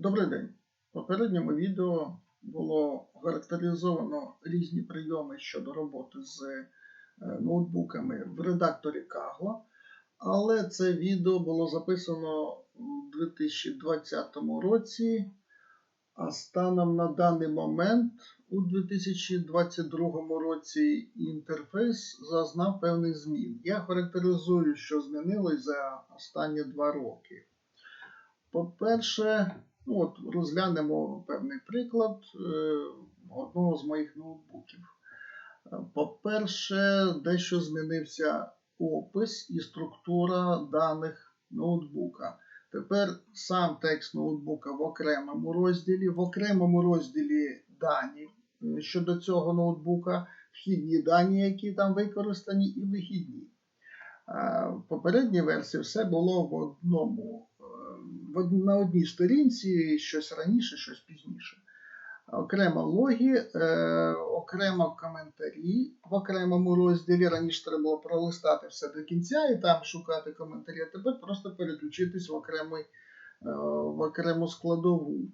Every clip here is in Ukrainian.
Добрий день. В попередньому відео було характеризовано різні прийоми щодо роботи з е, ноутбуками в редакторі Kaggle, але це відео було записано у 2020 році, а станом на даний момент у 2022 році інтерфейс зазнав певних змін. Я характеризую, що змінилось за останні два роки. По-перше, ну от розглянемо певний приклад е, одного з моїх ноутбуків. Е, По-перше, дещо змінився опис і структура даних ноутбука. Тепер сам текст ноутбука в окремому розділі, в окремому розділі дані е, щодо цього ноутбука, вхідні дані, які там використані, і вихідні. В попередній версії все було в одному, на одній сторінці, щось раніше, щось пізніше. Окремо логі, е, окремо коментарі в окремому розділі. Раніше треба було пролистати все до кінця і там шукати коментарі, а тепер просто переключитись в, окремий, е, в окрему складову.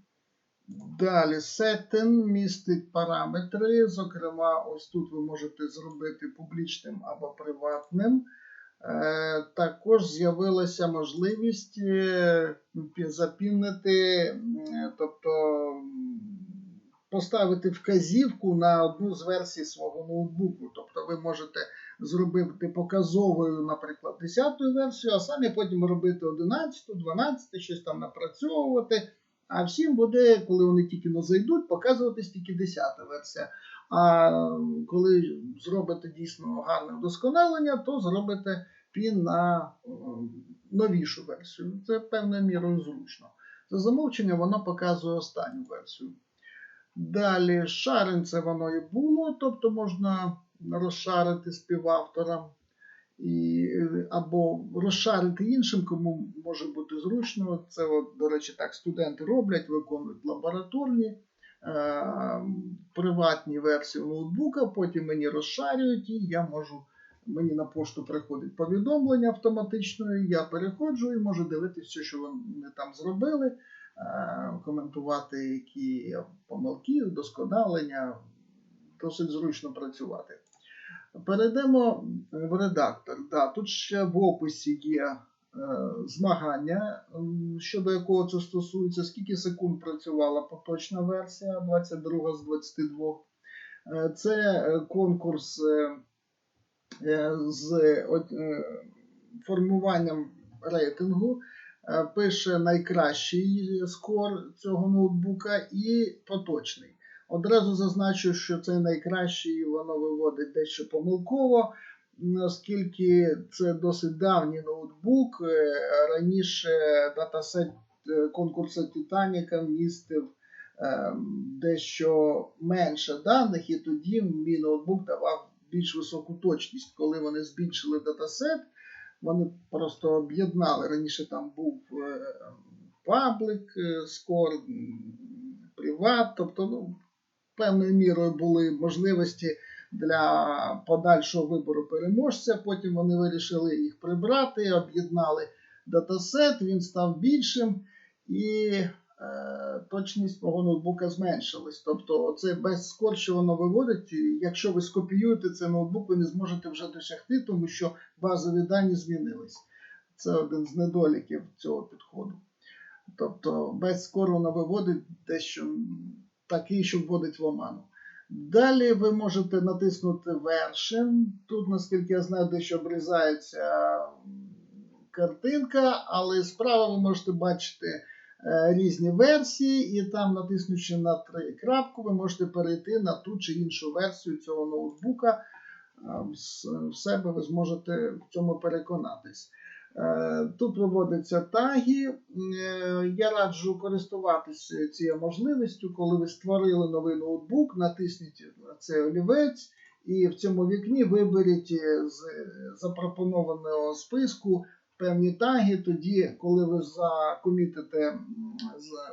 Далі setting містить параметри. Зокрема, ось тут ви можете зробити публічним або приватним. Е, Також з'явилася можливість е, пі- запінити, тобто поставити вказівку на одну з версій свого ноутбуку. Тобто ви можете зробити показовою, наприклад, 10 версію, а самі потім робити 11, 12, щось там напрацьовувати. А всім буде, коли вони тільки но зайдуть, показуватись тільки 10-та версія. А коли зробите дійсно гарне вдосконалення, то зробите пін на е, новішу версію. Це певною мірою зручно. За замовчення воно показує останню версію. Далі шарень воно і було, тобто можна розшарити співавторам і, е, або розшарити іншим, кому може бути зручно. Це, от, до речі, так студенти роблять, виконують лабораторні. е, Приватні версії ноутбука, потім мені розшарюють, і я можу, мені на пошту приходить повідомлення автоматично, я переходжу і можу дивитися, що вони там зробили, е, коментувати які помилки, вдосконалення. Досить зручно працювати. Перейдемо в редактор. Да, тут ще в описі є е, змагання, щодо якого це стосується, скільки секунд працювала поточна версія 22 з 22. Е, Це конкурс з е, формуванням рейтингу. Е, Пише найкращий скор цього ноутбука і поточний. Одразу зазначу, що це найкращий, воно виводить дещо помилково, оскільки це досить давній ноутбук. Е, Раніше датасет е, конкурсу Титаніка містив е, дещо менше даних, і тоді мій ноутбук давав більш високу точність. Коли вони збільшили датасет, вони просто об'єднали. Раніше там був е, паблик, е, скор, приват, тобто ну, певною мірою були можливості для подальшого вибору переможця. Потім вони вирішили їх прибрати, об'єднали датасет, він став більшим і точність мого ноутбука зменшилась. Тобто, це без скор, що воно виводить. Якщо ви скопіюєте цей ноутбук, ви не зможете вже досягти, тому що базові дані змінились. Це один з недоліків цього підходу. Тобто без воно виводить дещо такий, що вводить в оману. Далі ви можете натиснути вершин. Тут, наскільки я знаю, дещо обрізається картинка, але справа ви можете бачити е, різні версії, і там, натиснувши на три крапку, ви можете перейти на ту чи іншу версію цього ноутбука. Е, в- себе ви зможете в цьому переконатись. Е, Тут виводяться таги. Е, Я раджу користуватися цією можливістю, коли ви створили новий ноутбук, натисніть на цей олівець, і в цьому вікні виберіть е, з запропонованого списку певні таги. Тоді, коли ви закомітите,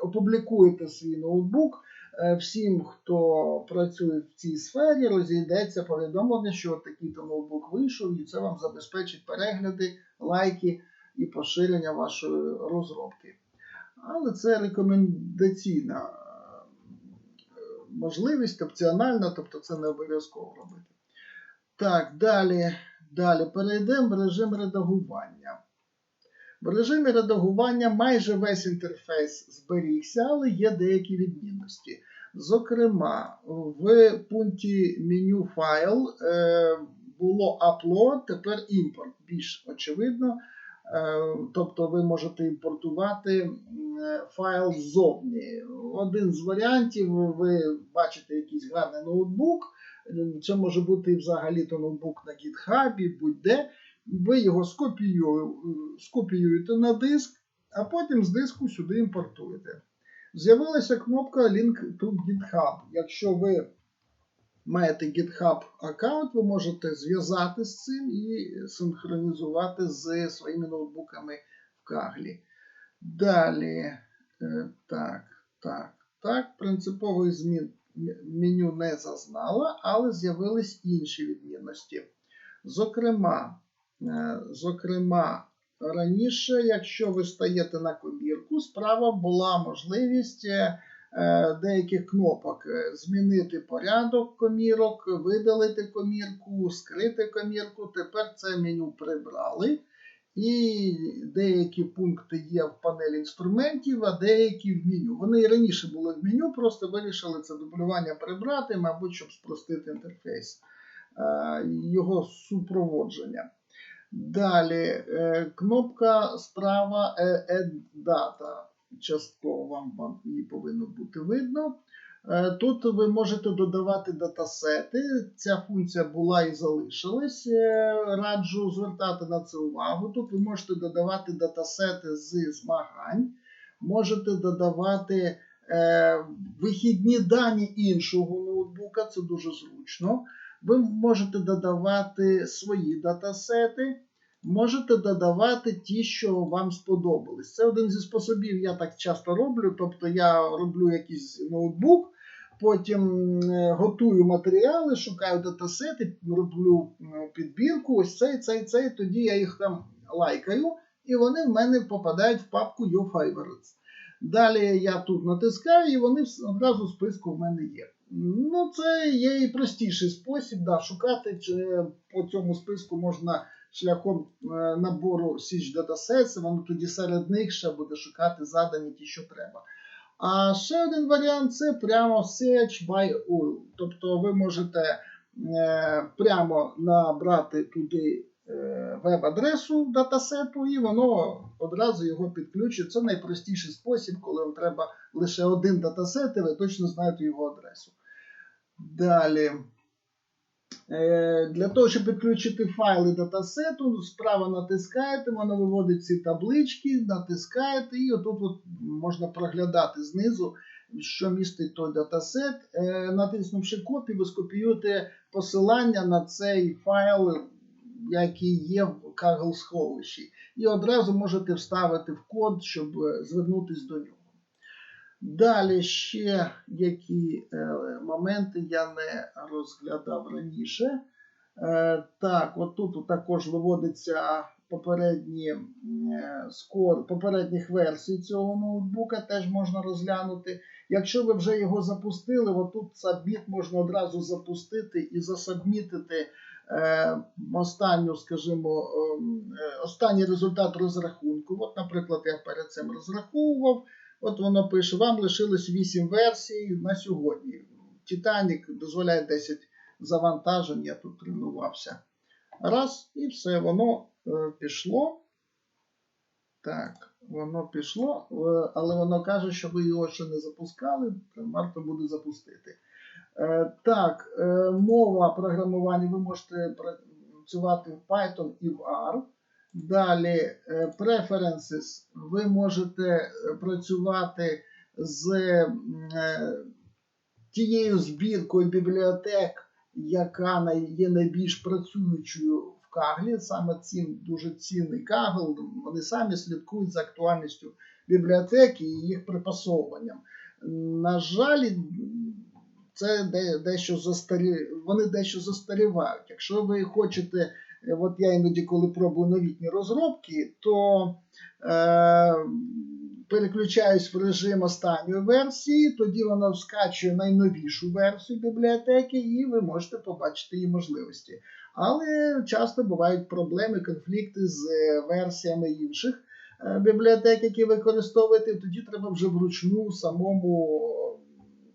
опублікуєте свій ноутбук, е, всім, хто працює в цій сфері, розійдеться повідомлення, що такий-то ноутбук вийшов, і це вам забезпечить перегляди, лайки і поширення вашої розробки. Але це рекомендаційна е, можливість, опціональна, тобто це не обов'язково робити. Так, далі, далі перейдемо в режим редагування. В режимі редагування майже весь інтерфейс зберігся, але є деякі відмінності. Зокрема, в пункті меню файл е, було upload, тепер імпорт. Більш очевидно. Е, Тобто ви можете імпортувати файл ззовні. Один з варіантів, ви бачите якийсь гарний ноутбук. Це може бути взагалі-то ноутбук на GitHub, будь-де. Ви його скопіюєте на диск, а потім з диску сюди імпортуєте. З'явилася кнопка Link to GitHub. Якщо ви маєте GitHub аккаунт, ви можете зв'язати з цим і синхронізувати з своїми ноутбуками в Каглі. Далі, е, так, так, так, принципових змін меню не зазнала, але з'явились інші відмінності. Зокрема, зокрема, раніше, якщо ви стаєте на комірку, справа була можливість е, е, деяких кнопок е, змінити порядок комірок, видалити комірку, скрити комірку. Тепер це меню прибрали. І деякі пункти є в панелі інструментів, а деякі в меню. Вони і раніше були в меню, просто вирішили це дублювання прибрати, мабуть, щоб спростити інтерфейс е, його супроводження. Далі е, кнопка справа е, Add Data. Частково вам, її повинно бути видно. Е, Тут ви можете додавати датасети. Ця функція була і залишилась. Раджу звертати на це увагу. Тут ви можете додавати датасети з змагань, можете додавати вихідні дані іншого ноутбука, це дуже зручно. Ви можете додавати свої датасети, можете додавати ті, що вам сподобались. Це один зі способів, я так часто роблю. Тобто я роблю якийсь ноутбук, потім е, готую матеріали, шукаю датасети, роблю підбірку, ось цей, цей, цей, тоді я їх там лайкаю, і вони в мене попадають в папку Your Favorites. Далі я тут натискаю, і вони одразу в списку в мене є. Ну, це є і простіший спосіб да, шукати чи по цьому списку можна шляхом е, набору Siege Datasets, воно тоді серед них ще буде шукати задані ті, що треба. А ще один варіант це прямо Search by URL. Тобто ви можете е, прямо набрати туди е, веб-адресу датасету, і воно одразу його підключить. Це найпростіший спосіб, коли вам треба лише один датасет, і ви точно знаєте його адресу. Далі. Е, Для того, щоб підключити файли датасету, справа натискаєте, воно виводить ці таблички, натискаєте, і отут от можна проглядати знизу, що містить той датасет. Е, Натиснувши копію, ви скопіюєте посилання на цей файл, який є в Kaggle сховищі. І одразу можете вставити в код, щоб е, звернутися до нього. Далі ще які е, моменти я не розглядав раніше. Е, так, от тут також виводиться попередні е, скор попередніх версій цього ноутбука, теж можна розглянути. Якщо ви вже його запустили, отут Submit можна одразу запустити і засабмітити останню, скажімо, ем, останній результат розрахунку. От, наприклад, я перед цим розраховував. От воно пише: вам лишилось 8 версій на сьогодні. Titanic дозволяє 10 завантажень, я тут тренувався. Раз, і все, воно е, пішло. Так, воно пішло, е, але воно каже, що ви його ще не запускали, варто буде запустити. Е, так, е, мова програмування ви можете працювати в Python і в R. Далі е, Preferences. Ви можете е, працювати з е, тією збіркою бібліотек, яка є найбільш працюючою в Каглі. Саме цим дуже цінний Кагл. Вони самі слідкують за актуальністю бібліотеки і їх припасовуванням. На жаль, це дещо застарі... вони дещо застарівають. Якщо ви хочете, от я іноді, коли пробую новітні розробки, то е, переключаюсь в режим останньої версії, тоді вона скачує найновішу версію бібліотеки, і ви можете побачити її можливості. Але часто бувають проблеми, конфлікти з е, версіями інших е, бібліотек, які використовуєте. Тоді треба вже вручну самому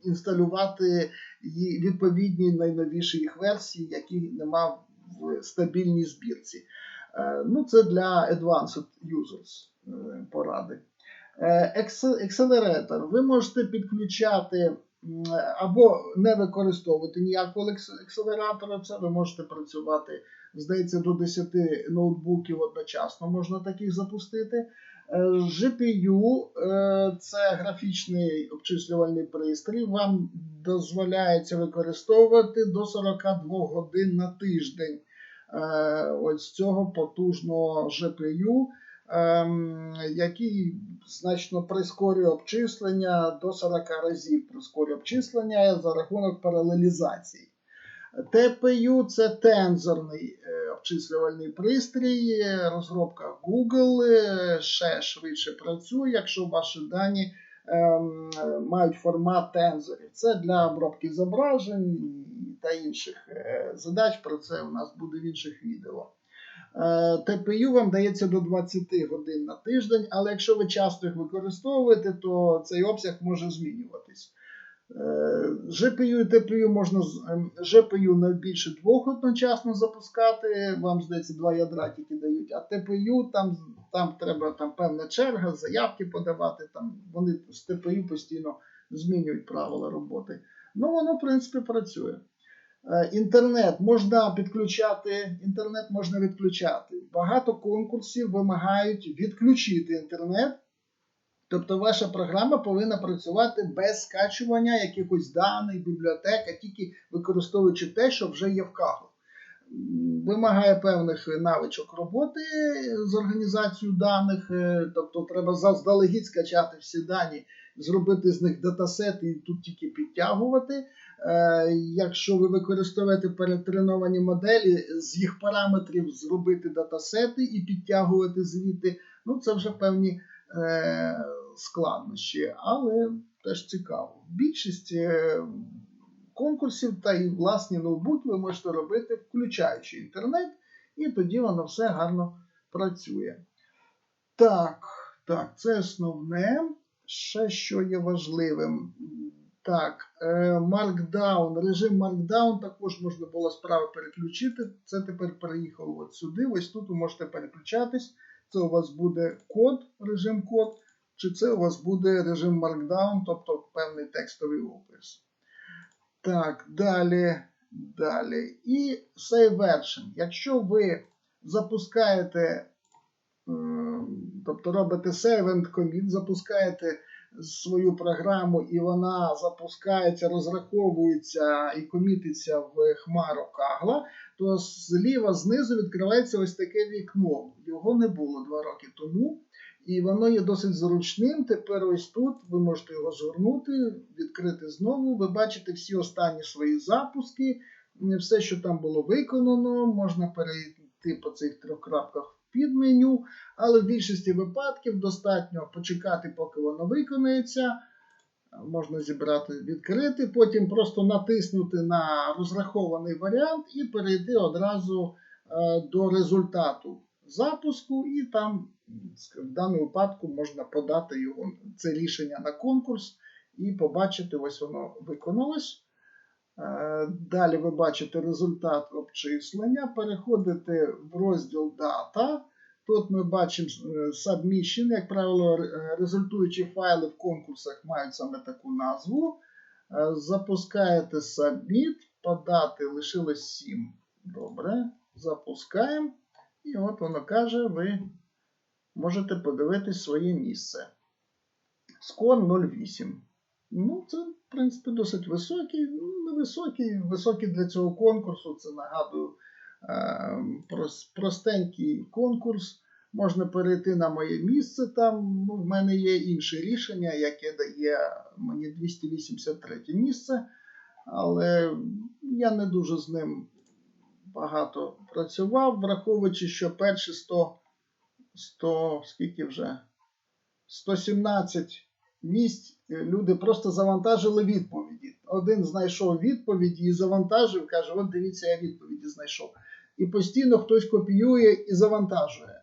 інсталювати відповідні найновіші їх версії, які нема в стабільній збірці. Е, Ну, це для advanced users е, поради. Е, ексе- Accelerator. Ви можете підключати або не використовувати ніякого екс- акселератора. Це ви можете працювати, здається, до 10 ноутбуків одночасно можна таких запустити. Е, GPU це графічний обчислювальний пристрій. Вам дозволяється використовувати до 42 годин на тиждень е, ось цього потужного GPU, ем, який значно прискорює обчислення до 40 разів прискорює обчислення за рахунок паралелізації. TPU це тензорний е, обчислювальний пристрій, розробка Google е, ще швидше працює, якщо ваші дані мають формат тензорів. Це для обробки зображень та інших е, задач. Про це у нас буде в інших відео. ТПЮ вам дається до 20 годин на тиждень, але якщо ви часто їх використовуєте, то цей обсяг може змінюватись. Е, GPU і TPU можна ем, GPU не більше двох одночасно запускати. Вам здається, два ядра тільки дають, а TPU там, там треба там певна черга, заявки подавати. Там вони з TPU постійно змінюють правила роботи. Ну, воно, в принципі, працює. Е, Інтернет можна підключати, інтернет можна відключати. Багато конкурсів вимагають відключити інтернет. Тобто ваша програма повинна працювати без скачування якихось даних, бібліотек, а тільки використовуючи те, що вже є в Kaggle. Вимагає певних навичок роботи з організацією даних, е, тобто треба заздалегідь скачати всі дані, зробити з них датасети і тут тільки підтягувати. Е, Якщо ви використовуєте перетреновані моделі, з їх параметрів зробити датасети і підтягувати звіти, ну це вже певні е, складнощі, але теж цікаво. Більшість е, конкурсів та і власні ноутбуки ви можете робити, включаючи інтернет, і тоді воно все гарно працює. Так, так, це основне. Ще що є важливим. Так, е, Markdown, режим Markdown також можна було справи переключити. Це тепер переїхало от сюди. Ось тут ви можете переключатись. Це у вас буде код, режим код, чи це у вас буде режим Markdown, тобто певний текстовий опис. Так, далі, далі. І Save Version. Якщо ви запускаєте, тобто робите save and commit, запускаєте свою програму, і вона запускається, розраховується і комітиться в хмару Кагла, то зліва знизу відкривається ось таке вікно. Його не було два роки тому. І воно є досить зручним. Тепер ось тут ви можете його згорнути, відкрити знову. Ви бачите всі останні свої запуски, все, що там було виконано, можна перейти по цих трьох крапках в підменю, але в більшості випадків достатньо почекати, поки воно виконається. Можна зібрати, відкрити, потім просто натиснути на розрахований варіант і перейти одразу е, до результату запуску, і там в даному випадку можна подати його це рішення на конкурс і побачити, ось воно виконалось. Е, Далі ви бачите результат обчислення. Переходите в розділ Data. Тут ми бачимо е, Submission, як правило, результуючі файли в конкурсах мають саме таку назву. Е, Запускаєте Submit, подати лишилось 7. Добре, запускаємо. І от воно каже, ви можете подивитись своє місце. Скор 0,8. Ну, це, в принципі, досить високий. Ну, невисокий, високий для цього конкурсу. Це нагадую простенький конкурс. Можна перейти на моє місце. Там ну, в мене є інше рішення, яке дає мені 283 місце. Але я не дуже з ним багато працював, враховуючи, що перші 100, 100 скільки вже 117 місць е, люди просто завантажили відповіді. Один знайшов відповіді і завантажив, каже: от дивіться, я відповіді знайшов. І постійно хтось копіює і завантажує.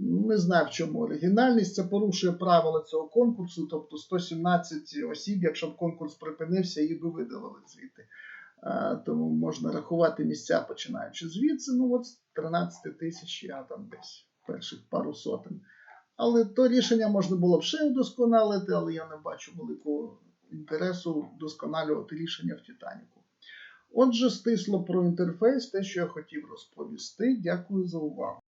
Не знаю, в чому оригінальність. Це порушує правила цього конкурсу, тобто 117 осіб, якщо б конкурс припинився, їх би видалили звідти. Тому можна рахувати місця, починаючи звідси. Ну, от з 13 тисяч, я там десь перших пару сотень. Але то рішення можна було б ще удосконалити, але я не бачу великого інтересу вдосконалювати рішення в Титаніку. Отже, стисло про інтерфейс, те, що я хотів розповісти. Дякую за увагу.